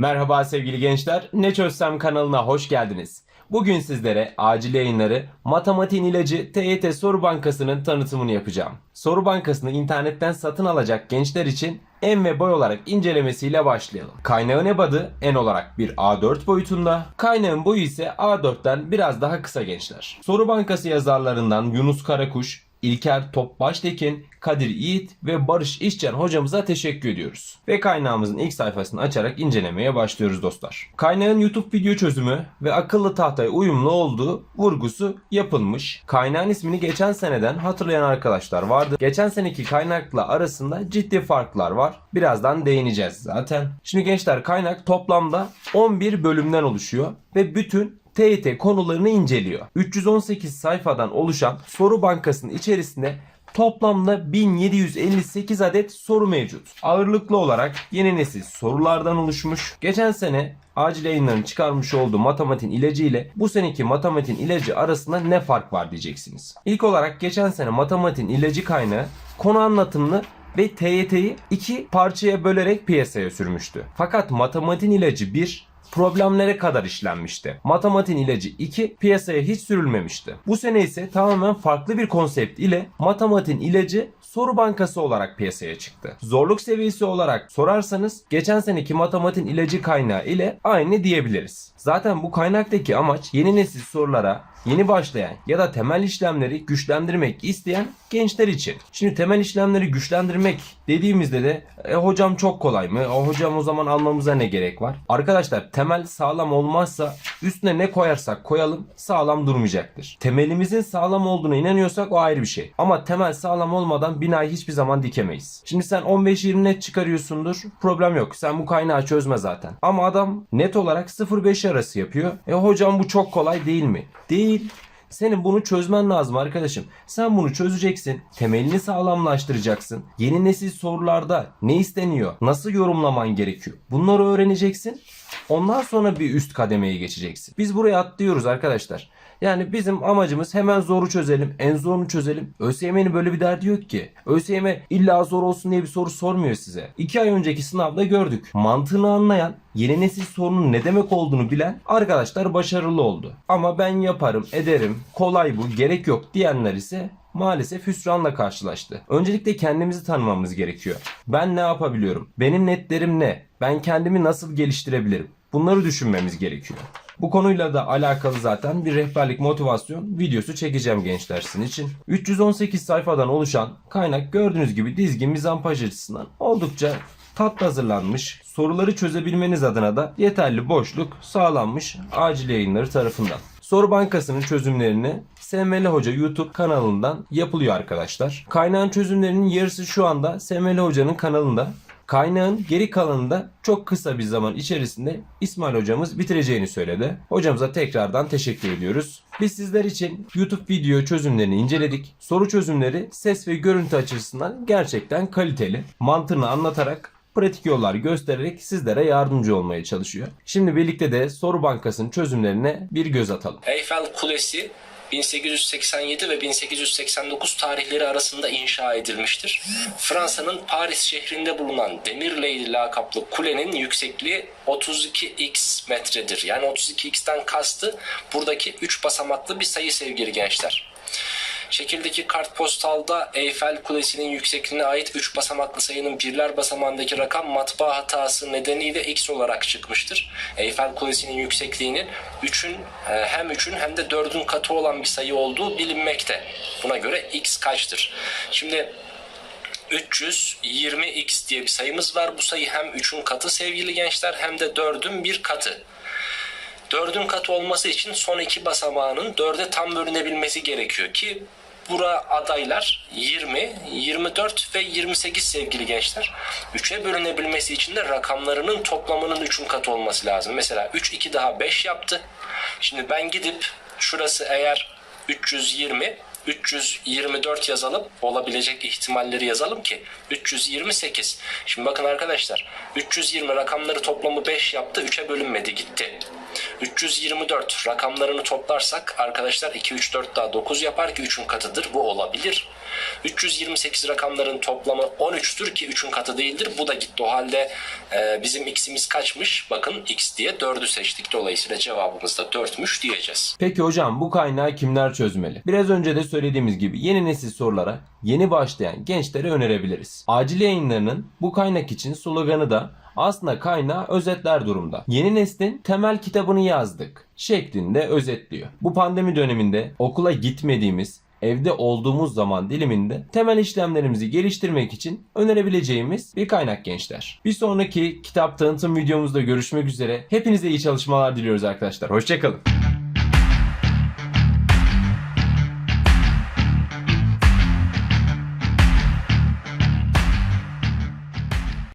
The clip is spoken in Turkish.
Merhaba sevgili gençler. Ne Çözsem kanalına hoş geldiniz. Bugün sizlere acil yayınları Matematiğin ilacı TYT Soru Bankası'nın tanıtımını yapacağım. Soru Bankası'nı internetten satın alacak gençler için en ve boy olarak incelemesiyle başlayalım. Kaynağın ebadı en olarak bir A4 boyutunda. Kaynağın boyu ise A4'ten biraz daha kısa gençler. Soru Bankası yazarlarından Yunus Karakuş, İlker Topbaştekin, Kadir Yiğit ve Barış İşcan hocamıza teşekkür ediyoruz. Ve kaynağımızın ilk sayfasını açarak incelemeye başlıyoruz dostlar. Kaynağın YouTube video çözümü ve akıllı tahtaya uyumlu olduğu vurgusu yapılmış. Kaynağın ismini geçen seneden hatırlayan arkadaşlar vardı. Geçen seneki kaynakla arasında ciddi farklar var. Birazdan değineceğiz zaten. Şimdi gençler kaynak toplamda 11 bölümden oluşuyor ve bütün TYT konularını inceliyor. 318 sayfadan oluşan soru bankasının içerisinde toplamda 1758 adet soru mevcut. Ağırlıklı olarak yeni nesil sorulardan oluşmuş. Geçen sene acil yayınların çıkarmış olduğu matematiğin ilacı ile bu seneki matematiğin ilacı arasında ne fark var diyeceksiniz. İlk olarak geçen sene matematiğin ilacı kaynağı konu anlatımını ve TYT'yi iki parçaya bölerek piyasaya sürmüştü. Fakat matematiğin ilacı 1 problemlere kadar işlenmişti. Matematiğin ilacı 2 piyasaya hiç sürülmemişti. Bu sene ise tamamen farklı bir konsept ile matematiğin ilacı soru bankası olarak piyasaya çıktı. Zorluk seviyesi olarak sorarsanız geçen seneki matematiğin ilacı kaynağı ile aynı diyebiliriz. Zaten bu kaynaktaki amaç yeni nesil sorulara yeni başlayan ya da temel işlemleri güçlendirmek isteyen gençler için. Şimdi temel işlemleri güçlendirmek dediğimizde de e, hocam çok kolay mı? O hocam o zaman almamıza ne gerek var? Arkadaşlar temel sağlam olmazsa üstüne ne koyarsak koyalım sağlam durmayacaktır. Temelimizin sağlam olduğuna inanıyorsak o ayrı bir şey. Ama temel sağlam olmadan binayı hiçbir zaman dikemeyiz. Şimdi sen 15-20 net çıkarıyorsundur. Problem yok. Sen bu kaynağı çözme zaten. Ama adam net olarak 0-5 arası yapıyor. E hocam bu çok kolay değil mi? Değil. Senin bunu çözmen lazım arkadaşım. Sen bunu çözeceksin. Temelini sağlamlaştıracaksın. Yeni nesil sorularda ne isteniyor? Nasıl yorumlaman gerekiyor? Bunları öğreneceksin. Ondan sonra bir üst kademeye geçeceksin. Biz buraya atlıyoruz arkadaşlar. Yani bizim amacımız hemen zoru çözelim, en zorunu çözelim. ÖSYM'nin böyle bir derdi yok ki. ÖSYM illa zor olsun diye bir soru sormuyor size. İki ay önceki sınavda gördük. Mantığını anlayan, yeni nesil sorunun ne demek olduğunu bilen arkadaşlar başarılı oldu. Ama ben yaparım, ederim, kolay bu, gerek yok diyenler ise maalesef hüsranla karşılaştı. Öncelikle kendimizi tanımamız gerekiyor. Ben ne yapabiliyorum? Benim netlerim ne? Ben kendimi nasıl geliştirebilirim? Bunları düşünmemiz gerekiyor. Bu konuyla da alakalı zaten bir rehberlik motivasyon videosu çekeceğim gençler sizin için. 318 sayfadan oluşan kaynak gördüğünüz gibi dizgi mizampaj açısından oldukça tatlı hazırlanmış. Soruları çözebilmeniz adına da yeterli boşluk sağlanmış acil yayınları tarafından. Soru bankasının çözümlerini SML Hoca YouTube kanalından yapılıyor arkadaşlar. Kaynağın çözümlerinin yarısı şu anda SML Hoca'nın kanalında. Kaynağın geri kalanında çok kısa bir zaman içerisinde İsmail hocamız bitireceğini söyledi. Hocamıza tekrardan teşekkür ediyoruz. Biz sizler için YouTube video çözümlerini inceledik. Soru çözümleri ses ve görüntü açısından gerçekten kaliteli. Mantığını anlatarak pratik yollar göstererek sizlere yardımcı olmaya çalışıyor. Şimdi birlikte de soru bankasının çözümlerine bir göz atalım. Eyfel Kulesi 1887 ve 1889 tarihleri arasında inşa edilmiştir. Fransa'nın Paris şehrinde bulunan Demir Lady lakaplı kulenin yüksekliği 32x metredir. Yani 32x'ten kastı buradaki 3 basamaklı bir sayı sevgili gençler. Şekildeki kartpostalda Eyfel Kulesi'nin yüksekliğine ait 3 basamaklı sayının birler basamağındaki rakam matbaa hatası nedeniyle x olarak çıkmıştır. Eyfel Kulesi'nin yüksekliğinin 3'ün hem 3'ün hem de 4'ün katı olan bir sayı olduğu bilinmekte. Buna göre x kaçtır? Şimdi 320x diye bir sayımız var. Bu sayı hem 3'ün katı sevgili gençler hem de 4'ün bir katı. 4'ün katı olması için son iki basamağının 4'e tam bölünebilmesi gerekiyor ki bura adaylar 20, 24 ve 28 sevgili gençler. 3'e bölünebilmesi için de rakamlarının toplamının 3'ün katı olması lazım. Mesela 3, 2 daha 5 yaptı. Şimdi ben gidip şurası eğer 320, 324 yazalım. Olabilecek ihtimalleri yazalım ki 328. Şimdi bakın arkadaşlar 320 rakamları toplamı 5 yaptı. 3'e bölünmedi gitti. 324 rakamlarını toplarsak arkadaşlar 2, 3, 4 daha 9 yapar ki 3'ün katıdır. Bu olabilir. 328 rakamların toplamı 13'tür ki 3'ün katı değildir. Bu da gitti. O halde e, bizim x'imiz kaçmış? Bakın x diye 4'ü seçtik. Dolayısıyla cevabımız da 4'müş diyeceğiz. Peki hocam bu kaynağı kimler çözmeli? Biraz önce de söylediğimiz gibi yeni nesil sorulara yeni başlayan gençlere önerebiliriz. Acil yayınlarının bu kaynak için sloganı da aslında kaynağı özetler durumda. Yeni neslin temel kitabını yazdık şeklinde özetliyor. Bu pandemi döneminde okula gitmediğimiz evde olduğumuz zaman diliminde temel işlemlerimizi geliştirmek için önerebileceğimiz bir kaynak gençler. Bir sonraki kitap tanıtım videomuzda görüşmek üzere. Hepinize iyi çalışmalar diliyoruz arkadaşlar. Hoşçakalın.